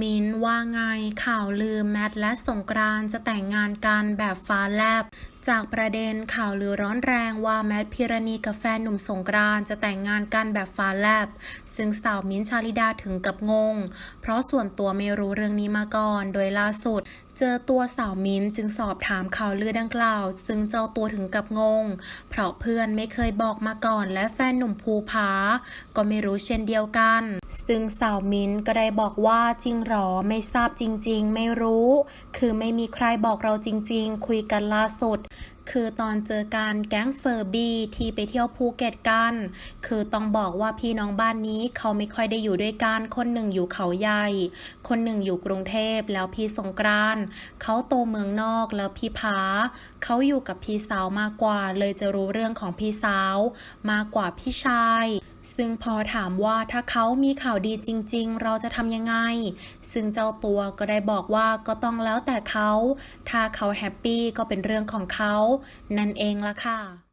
มิ้นว่าไงข่าวลือแมทและสงกรานจะแต่งงานกันแบบฟ้าแลบ จากประเด็นข่าวลือร้อนแรงว่าแมทพิรณีกับแฟนหนุ่มสงกรานจะแต่งงานกันแบบฟ้าแลบ ซึ่งสาวมิ้นชาลิดาถึงกับงง เพราะส่วนตัวไม่รู้เรื่องนี้มาก่อน โดยล่าสุด เจอตัวสาวมิ้นจึงสอบถามข่าวลือดังกล่าว ซึ่งเจ้าตัวถึงกับงง เพราะเพื่อนไม่เคยบอกมาก่อนและแฟนหนุ่มภูผาก็ไม่รู้เช่นเดียวกัน ซึ่งสาวมิ้นก็ได้บอกว่าจริงหรอไม่ทราบจริง ๆ ไม่รู้ คือไม่มีใครบอกเราจริง ๆ คุยกันล่าสุด คือตอนเจอกันแก๊งเฟอร์บี้ที่ไปเที่ยวภูเก็ตกัน คือต้องบอกว่าพี่น้องบ้านนี้เขาไม่ค่อยได้อยู่ด้วยกันคนหนึ่งอยู่เขาใหญ่ คนหนึ่งอยู่กรุงเทพแล้วพี่สงกรานต์เขาโตเมืองนอกแล้วพี่พาเขาอยู่กับพี่สาวมากกว่าเลยจะรู้เรื่องของพี่สาว มากกว่าพี่ชายซึ่งพอถามว่าถ้าเขามีข่าวดีจริง ๆ เราจะทำยังไง ซึ่งเจ้าตัวก็ได้บอกว่าก็ต้องแล้วแต่เขา ถ้าเขาแฮปปี้ก็เป็นเรื่องของเขา นั่นเองละค่ะ